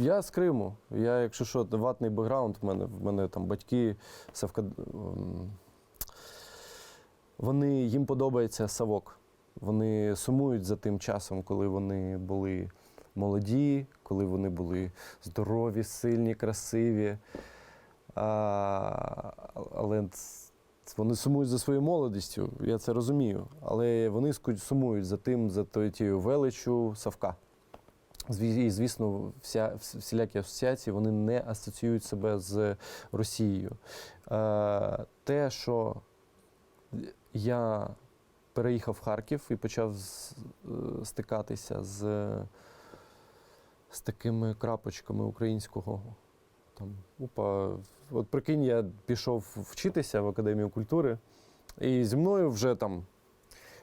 Я з Криму. Я, якщо що, ватний бекграунд, в мене, в мене там батьки Савка. ем, Вони їм подобається Савок. Вони сумують за тим часом, коли вони були молоді, коли вони були здорові, сильні, красиві. А, але вони сумують за своєю молодістю, я це розумію. Але вони сумують за тим, за тією величчю Савка. І, звісно, вся, всілякі асоціації вони не асоціюють себе з Росією. Е, те, що я переїхав в Харків і почав е, стикатися з, з такими крапочками українського. Там, опа, от прикинь, я пішов вчитися в Академію культури, і зі мною вже там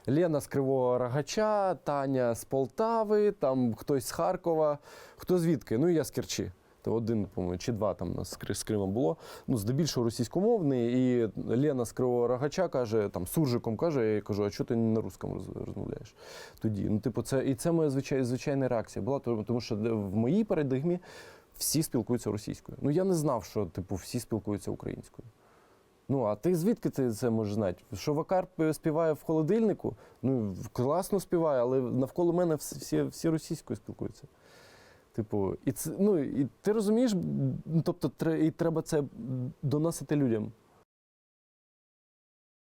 Лена з Кривого Рогача, Таня з Полтави, там хтось з Харкова, хто звідки? Ну і я з Керчі. То один, по-моєму, чи два там нас з Кри- з Кримом було. Ну, здебільшого російськомовний. І Лена з Кривого Рогача каже, там суржиком каже, я кажу, а чого ти не на русском роз- розмовляєш тоді? Ну, типу, це і це моя звичай, звичайна реакція була, тому що в моїй парадигмі всі спілкуються російською. Ну я не знав, що типу всі спілкуються українською. Ну, а ти звідки ти це можеш знати? Що Вакар співає в холодильнику? Ну, класно співає, але навколо мене всі, всі, російською спілкуються. Типу, і це, ну, і ти розумієш, тобто, і треба це доносити людям.